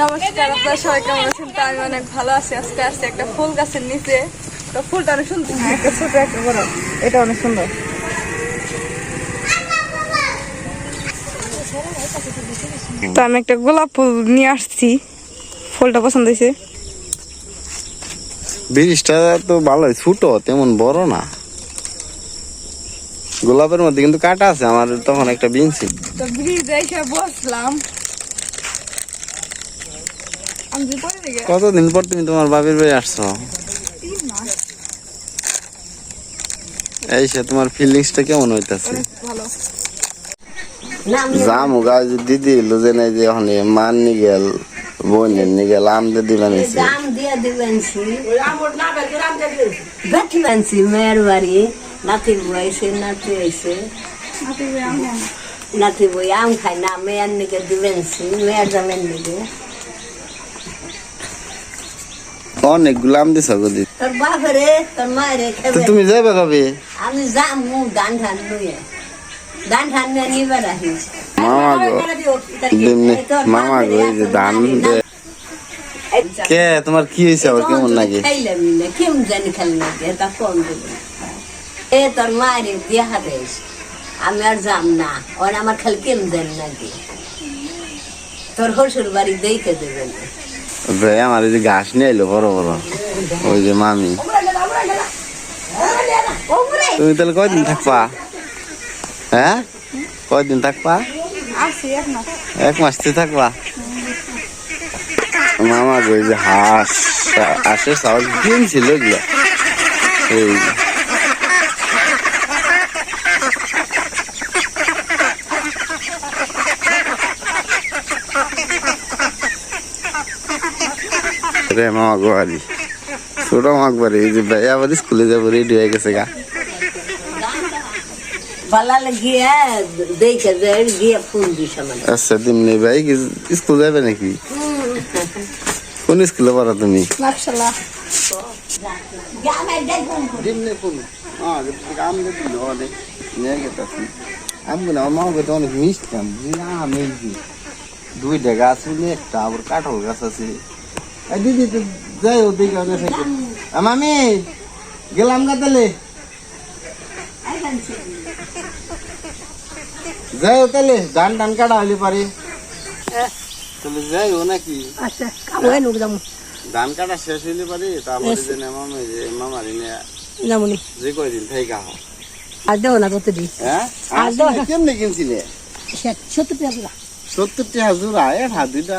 নমস্কার আপনারা সবাই কেমন আছেন? তো আমি অনেক ভালো আছি। আজকে আসছি একটা ফুল গাছের নিচে। তো ফুলটা অনেক সুন্দর। একটা ছোট একটা বড়। এটা অনেক সুন্দর। তো আমি একটা গোলাপ ফুল নিয়ে আসছি। ফুলটা পছন্দ হয়েছে। ব্রিজটা তো ভালোই ছোট তেমন বড় না। গোলাপের মধ্যে কিন্তু কাটা আছে আমার তখন একটা বিনছি। তো ব্রিজে এসে বসলাম। আমি যে পরে দিকে কতদিন পর তুমি তোমার বাবির বাড়ি আসছো? এই সে তোমার ফিলিংসটা কেমন হইতাছে? জামু গাছ দিদি যে নাই যে ওখানে মান নি গেল বোনের নি গেল আমদে দিবেন এসে। দাম দিয়ে দিবেন মেয়ের বাড়ি। নাতির নাতি হাতে করে আমি আনি। নাতি বই আম খাই না মেয়ের নিকে দিবেন মেয়ের দামের নিকে অনেক গুলাম দিছ গদি তোর বাপরে তোর মায়ের খেবে তুমি যাবে কবে? আমি যাম মু দান ঠান নুয়ে দান ঠান নিয়ে নিবে রাখিস মামা গো দিমনি মামা গো এই যে ধান দে। কে? তোমার কি হয়েছে আবার কেমন লাগে খাইলাম না। কেমন জানি খালি লাগে এটা কম দেবে এ তোর মায়ের দিয়ে হাতে আমি আর যাম না। ওর আমার খালি কেমন জানি নাকি? তোর হসুর বাড়ি দেখে দেবে না ভাই আমার এই যে ঘাস নিয়ে এলো বড় বড়। ওই যে মামি। তুমি তাহলে কয়দিন থাকবা? হ্যাঁ? কয়দিন থাকবা? এক মাস। এক থাকবা? মামা গো এই যে হাঁস হাঁসের সাহস কিনছিল এগুলো এই রে মামা গো আরি ছোট মাক বাড়ি এই যে ভাই আবার স্কুলে যাব রেডি হয়ে গেছে গা পালালে গিয়ে দেখে যায় গিয়ে ফোন দিস আমার আচ্ছা দিমনি ভাই কি স্কুল যাবে নাকি কোন স্কুলে পড়া তুমি মাকশাল্লাহ দিমনি কোন আম দিল অনেক নিয়ে গেতাছি আমগুলো আমার মামা গেতে অনেক মিষ্টি আম বুঝলি আম এই যে দুইটা গাছ হলে একটা আবার কাঁঠাল গাছ আছে এই দিদি তো যাই ও দিকে ওদের থেকে মামি গেলাম গা তাহলে? যাই ও তাহলে ধান টান কাটা হলে পারে। তাহলে যাই ও নাকি? আচ্ছা ধান কাটা শেষ হইলে পারে তারপরে যে মামা যে মামার এনে যাবনি যে কয়দিন থেকে আহ আর দেবো না কত দিস হ্যাঁ? আর দাও না। কেমনে কিনছিলে? সত্তর টাকা সত্তরটি হাজুর আয় হাত দুইটা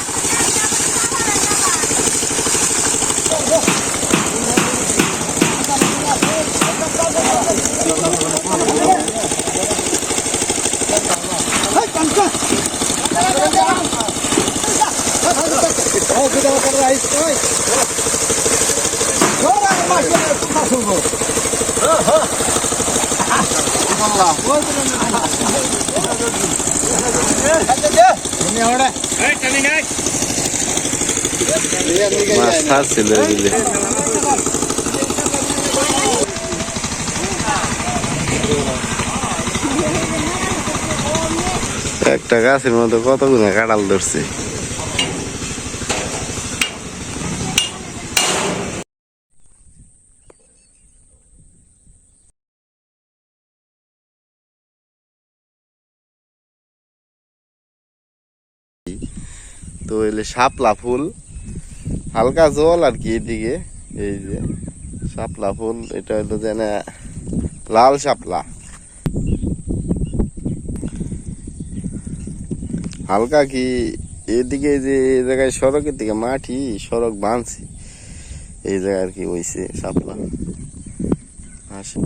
মাছ ছাড়ছিল একটা গাছের মধ্যে কতগুলো কাঁঠাল ধরছে? তো এলে শাপলা ফুল, হালকা জল আর কি এদিকে, এই যে শাপলা ফুল, এটা হলো যেন লাল শাপলা। হালকা কি এদিকে যে জায়গায় সড়কের দিকে মাটি, সড়ক বাঁধছি, এই জায়গায় আর কি হইছে শাপলা। আসে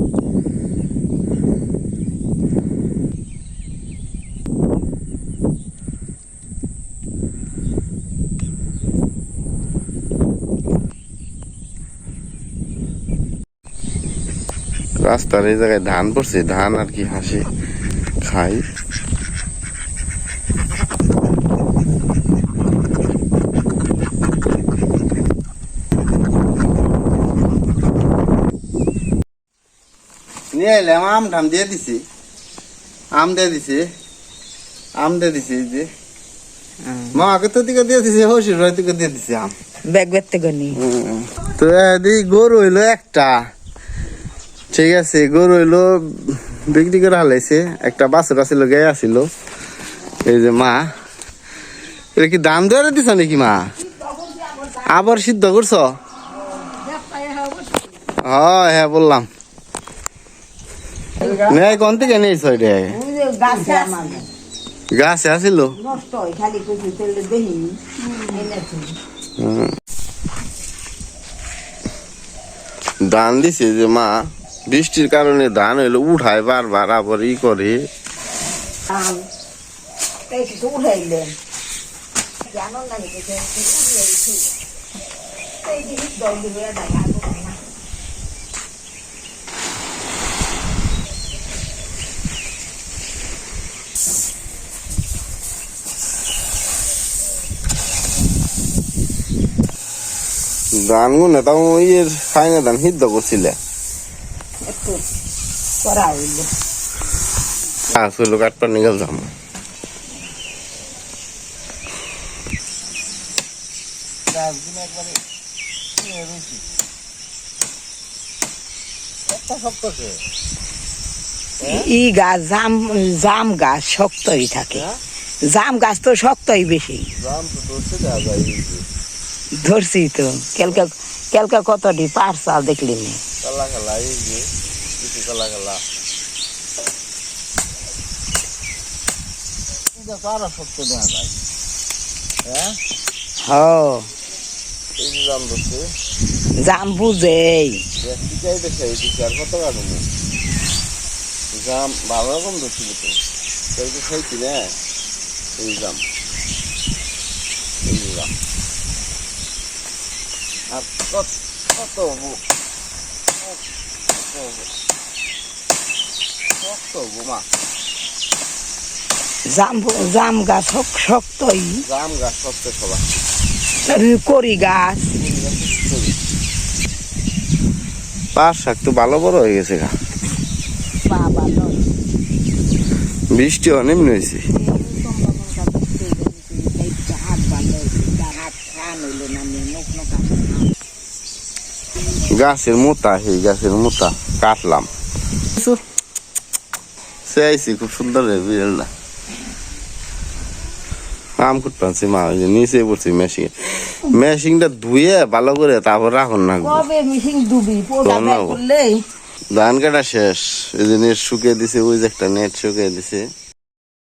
রাস্তার এই জায়গায় ধান পড়ছে ধান আর কি হাসি খাই। নিয়ে এলাম আম ঠাম দিয়ে দিছি। আম দিয়ে দিছি। আম দিয়ে দিছি যে। মাকে তো দিকে দিয়ে দিছি? হসির ভাই তোকে দিয়ে দিছি আম। ব্যাগ বেরতে গনি তো এদি গরু হইল একটা। ঠিক আছে, গরু হইল বিক্রি করে হালাইছে, একটা বাছুর আছিল গায়ে আছিল এই যে মা, এটা কি দাম দেওয়ারে দিছ নাকি মা? আবার সিদ্ধ করছ? হ্যাঁ হ্যাঁ বললাম। নেই কোন থেকে নিয়েছ এটা? গাছে এনেছি ধান দিছে যে মা। বৃষ্টির কারণে ধান হইল উঠায় বারবার আবার ই করে। ধান গুনে তাও ইয়ের খাইনা ধান সিদ্ধ করছিলে। করা হইল আসলে কাটপার নিগল যাম ই গাছ জাম জাম গাছ শক্তই থাকে। জাম গাছ তো শক্তই বেশি। ধরছি তো কেলকা কেলকা কতটি পার্সাল দেখলি নি? কালা কালা এটা তো আরও শক্ত দেখা যায়। হ্যাঁ? হ এই যে দাম ধরছে। জাম বুঝেই। শিকাই দেখে এই দিকে আর কত কাটবো জাম ভালো রকম ধরছিল তো তাই তো খাইছি না? এই জাম। এই জাম। আর কত কত কত মা জাম জাম গাছ শক- শক্তই। জাম গাছ সবা করি গাছ। পাঁচ শাক তো ভালো বড় হয়ে গেছে গা। বৃষ্টি অনেক হয়েছে। গাছের মোতা সেই গাছের মোতা কাটলাম। আইসি খুব সুন্দর রে বিড়ালটা আম কুট পাচ্ছি মা ওই যে নিচে পড়ছি মেশিন। মেশিনটা ধুয়ে ভালো করে তারপর রাখুন না কবে মিশিং ডুবি পোদা তোর না বের গো। করলেই? ধান কাটা শেষ এই যে নেট শুকিয়ে দিছে ওই যে একটা নেট শুকিয়ে দিছে।